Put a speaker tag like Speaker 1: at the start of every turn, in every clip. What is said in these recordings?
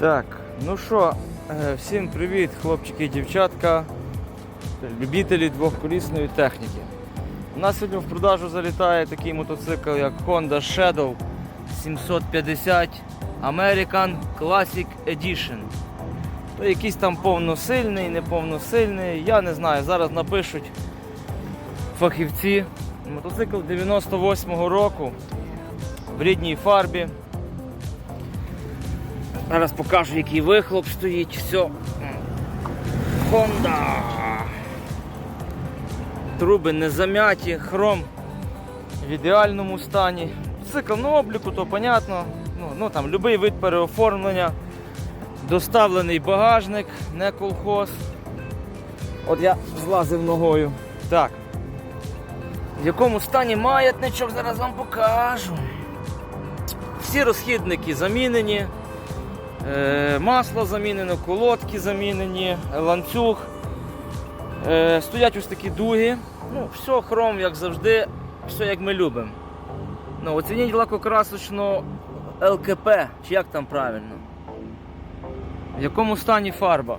Speaker 1: Так, ну що, е, всім привіт, хлопчики і дівчатка, любителі двохколісної техніки. У нас сьогодні в продажу залітає такий мотоцикл, як Honda Shadow 750 American Classic Edition. То якийсь там повносильний, неповносильний, я не знаю, зараз напишуть фахівці. Мотоцикл 98-го року в рідній фарбі. Зараз покажу, який вихлоп стоїть. Все. Honda. Труби не зам'яті, хром в ідеальному стані. Цикл на обліку, то понятно. Ну, ну там будь-який вид переоформлення. Доставлений багажник, не колхоз. От я злазив ногою. Так. В якому стані маятничок, зараз вам покажу. Всі розхідники замінені. Е, Масло замінено, колодки замінені, ланцюг. Е, Стоять ось такі дуги. Ну, все хром, як завжди, все як ми любимо. Ну, оцініть лакокрасочну ЛКП, чи як там правильно. В якому стані фарба?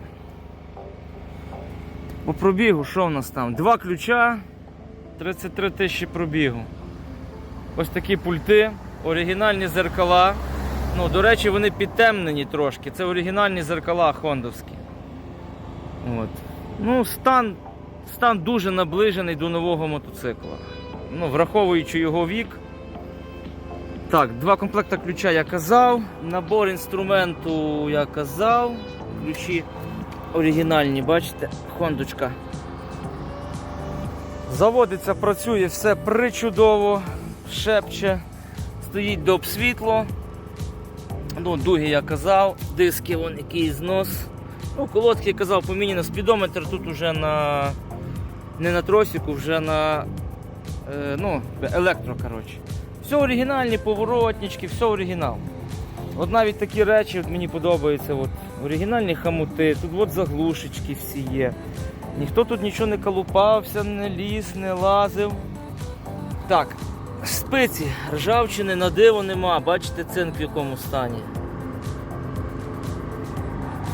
Speaker 1: По пробігу, що в нас там? Два ключа, 33 тисячі пробігу. Ось такі пульти, оригінальні зеркала. Ну, до речі, вони підтемнені трошки. Це оригінальні зеркала хондовські. От. Ну, стан, стан дуже наближений до нового мотоцикла. Ну, враховуючи його вік. Так, два комплекти ключа я казав. Набор інструменту я казав. Ключі оригінальні, бачите, хондочка. Заводиться, працює все причудово, шепче, стоїть доп світло. Ну, дуги я казав, диски, вон який знос. Ну, колодки я казав, поміняно спідометр тут уже на не на тросику, вже на е, ну, електро. коротше. Все оригінальні поворотнички, все оригінал. От навіть такі речі от мені подобаються. От, оригінальні хамути, тут от заглушечки всі є. Ніхто тут нічого не колупався, не ліз, не лазив. Так, спиці, ржавчини на диво нема, бачите цинк в якому стані.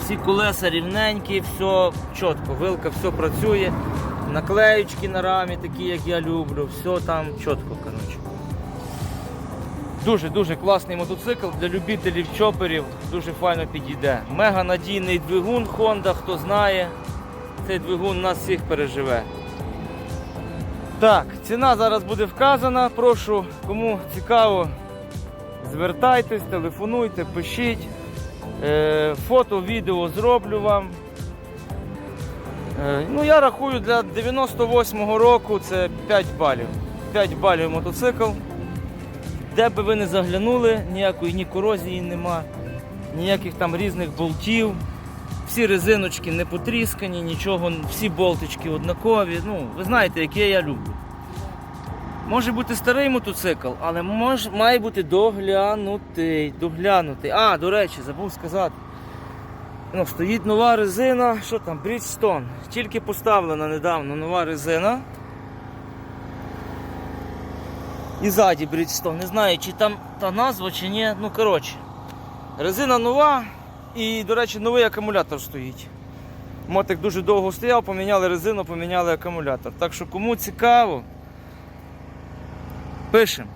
Speaker 1: Всі колеса рівненькі, все чітко, вилка, все працює. Наклеючки на рамі, такі, як я люблю, все там чітко, коротше. Дуже-дуже класний мотоцикл для любителів чоперів, дуже файно підійде. Мега надійний двигун Honda, хто знає, цей двигун нас всіх переживе. Так, ціна зараз буде вказана. Прошу, кому цікаво, звертайтесь, телефонуйте, пишіть. Е, фото, відео зроблю вам. Е, ну, я рахую для 98-го року це 5 балів. 5 балів мотоцикл. Де би ви не заглянули, ніякої ні корозії нема, ніяких там різних болтів. Всі резиночки не потріскані, нічого, всі болтички однакові. Ну, ви знаєте, яке я люблю. Може бути старий мотоцикл, але мож, має бути доглянутий. доглянутий. А, до речі, забув сказати. Ну, стоїть нова резина, що там, Bridgestone. Тільки поставлена недавно нова резина. І ззаді Bridgestone. Не знаю, чи там та назва, чи ні. Ну, коротше. Резина нова і, до речі, новий акумулятор стоїть. Мотик дуже довго стояв, поміняли резину, поміняли акумулятор. Так що кому цікаво, пишемо.